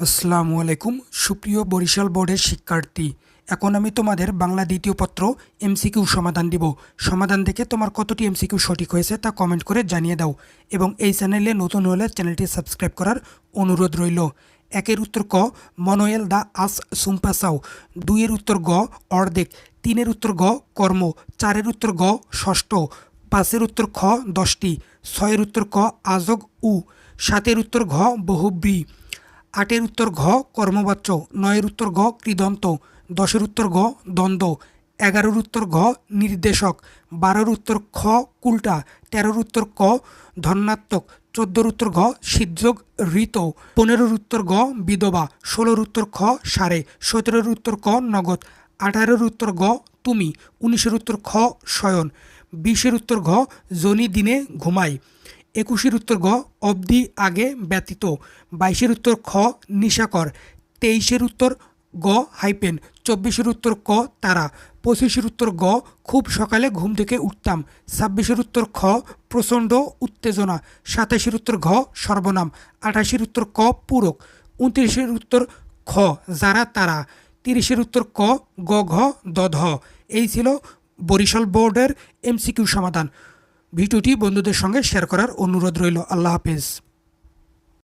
আসসালামু আলাইকুম, সুপ্রিয় বরিশাল বোর্ডের শিক্ষার্থী। এখন আমি তোমাদের বাংলা দ্বিতীয় পত্র এমসিকিউ সমাধান দিব। সমাধান দেখে তোমার কতটি এমসিকিউ সঠিক হয়েছে তা কমেন্ট করে জানিয়ে দাও এবং এই চ্যানেলে নতুন হলে চ্যানেলটি সাবস্ক্রাইব করার অনুরোধ রইল। একের উত্তর ক, মনোয়েল দা আস সুম্পাসাও দুইয়ের উত্তর গ, অর্ধেক। তিনের উত্তর গ, কর্ম। চারের উত্তর গ, ষষ্ঠ। পাঁচের উত্তর খ, দশটি। ছয়ের উত্তর ক, আজগ উ। সাতের উত্তর ঘ, বহুব্রী। আটের উত্তর ঘ, কর্মবাচ্য, নয়ের উত্তর ঘ, কৃদন্ত, দশের উত্তর ঘ, দ্বন্দ্ব, এগারোর উত্তর ঘ, নির্দেশক, বারোর উত্তর খ, কুলটা, তেরোর উত্তর ক ধন্যাত্মক চোদ্দোর উত্তর ঘ, সিদ্ধযোগ, ঋত, পনেরোর উত্তর গ বিধবা, ষোলোর উত্তর খ, সারে, সতেরোর উত্তর ক, নগদ, আঠারোর উত্তর গ তুমি, উনিশের উত্তর খ, শয়ন, বিশের উত্তর ঘ, জনি দিনে ঘুমায় একুশের উত্তর গ অবধি আগে ব্যতীত, বাইশের উত্তর খ নিশাকর, তেইশের উত্তর গ হাইপেন, চব্বিশের উত্তর ক তারা, পঁচিশের উত্তর গ খুব সকালে ঘুম থেকে উঠতাম, ছাব্বিশের উত্তর খ প্রচণ্ড উত্তেজনা সাতাশের উত্তর ঘ সর্বনাম, আঠাশের উত্তর ক পূরক, উনত্রিশের উত্তর খ যারা তারা, তিরিশের উত্তর ক গ ঘ দ ধ। এই ছিল বরিশাল বোর্ডের এমসিকিউ সমাধান। ভিডিওটি বন্ধুদের সঙ্গে শেয়ার করার অনুরোধ রইল। আল্লাহ হাফেজ।